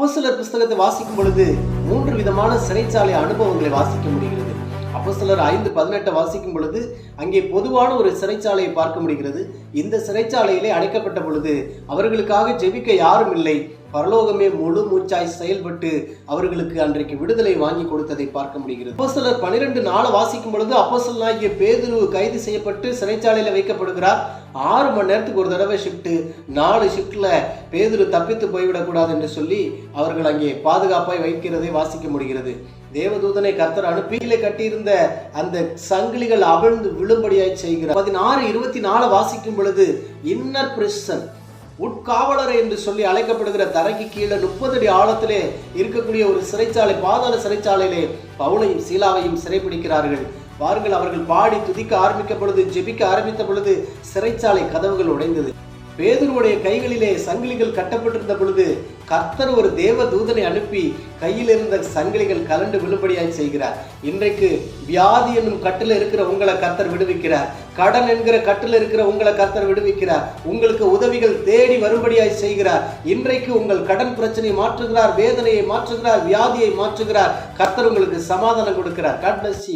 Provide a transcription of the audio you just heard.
அப்போஸ்தலர் புஸ்தகத்தை வாசிக்கும் பொழுது மூன்று விதமான சிறைச்சாலை அனுபவங்களை வாசிக்க முடிகிறது. அப்போஸ்தலர் ஐந்து பதினெட்டை வாசிக்கும் பொழுது அங்கே பொதுவான ஒரு சிறைச்சாலையை பார்க்க முடிகிறது. இந்த சிறைச்சாலையிலே அடைக்கப்பட்ட பொழுது அவர்களுக்காக ஜெபிக்க யாரும் இல்லை. பரலோகமே முழு மூச்சாய் செயல்பட்டு அவர்களுக்கு அன்றைக்கு விடுதலை வாங்கி கொடுத்ததை பார்க்க முடிகிறது. அப்போஸ்தலர் பனிரெண்டு நாளை வாசிக்கும் பொழுது அப்போஸ்தலனாகிய பேதுரு கைது செய்யப்பட்டு சிறைச்சாலையில வைக்கப்படுகிறார். ஆறு மணி நேரத்துக்கு ஒரு தடவை ஷிஃப்ட்டு நாலு ஷிஃப்ட்டில் பேதுரு தப்பித்து போய்விடக்கூடாது என்று சொல்லி அவர்கள் அங்கே பாதுகாப்பாய் வைக்கிறதை வாசிக்க முடிகிறது. தேவதூதனை கர்த்தர் அனுப்பியிலே கட்டியிருந்த அந்த சங்கிலிகள் அவிழ்ந்து விழும்படியாய் செய்கிறார். பதினாறு இருபத்தி நாலு வாசிக்கும் பொழுது இன்னர் பிரிசன் உட்காவலரை என்று சொல்லி அழைக்கப்படுகிற தரைக்கு கீழே முப்பது அடி ஆழத்திலே இருக்கக்கூடிய ஒரு சிறைச்சாலை பாதாள சிறைச்சாலையிலே பவுலையும் சீலாவையும் சிறைப்பிடிக்கிறார்கள். பாருங்கள் அவர்கள் பாடி துதிக்க ஆரம்பிக்க பொழுது ஜெபிக்க ஆரம்பித்த பொழுது சிறைச்சாலை கதவுகள் உடைந்தது. பேதுருவுடைய கைகளிலே சங்கிலிகள் கட்டப்பட்டிருந்த பொழுது கர்த்தர் ஒரு தேவ தூதனை அனுப்பி கையில் இருந்த சங்கிலிகள் கலண்டு விழும்படியாய் செய்கிறார். இன்றைக்கு வியாதி என்னும் கட்டில் இருக்கிற உங்களை கர்த்தர் விடுவிக்கிறார். கடன் என்கிற கட்டில் இருக்கிற உங்களை கர்த்தர் விடுவிக்கிறார். உங்களுக்கு உதவிகள் தேடி வரும்படியாய் செய்கிறார். இன்றைக்கு உங்கள் கடன் பிரச்சனை மாற்றுகிறார் வேதனையை மாற்றுகிறார் வியாதியை மாற்றுகிறார். கர்த்தர் உங்களுக்கு சமாதானம் கொடுக்கிறார். God.